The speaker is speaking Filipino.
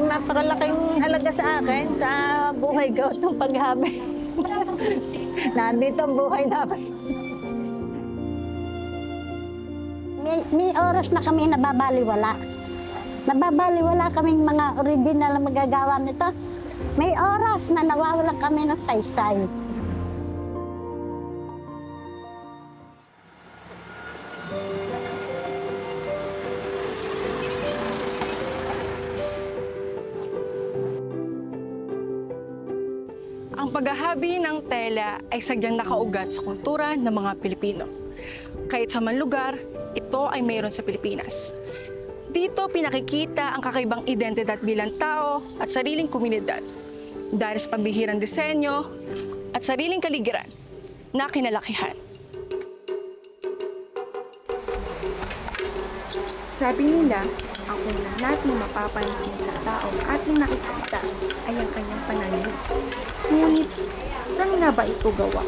naging napakalaking halaga sa akin sa buhay ko itong paghabi. Nandito ang buhay namin. May, may oras na kami nababaliwala. Nababaliwala kaming mga original na magagawa nito. May oras na nawawala kami ng saysay. -say. Ang paghahabi ng tela ay sadyang nakaugat sa kultura ng mga Pilipino. Kahit sa man lugar, ito ay mayroon sa Pilipinas. Dito pinakikita ang kakaibang identidad bilang tao at sariling komunidad dahil sa pambihirang disenyo at sariling kaligiran na kinalakihan. Sabi nila, ang una nating mapapansin sa taong ating nakikita ay ang kanyang pananamit. Ba ito gawa?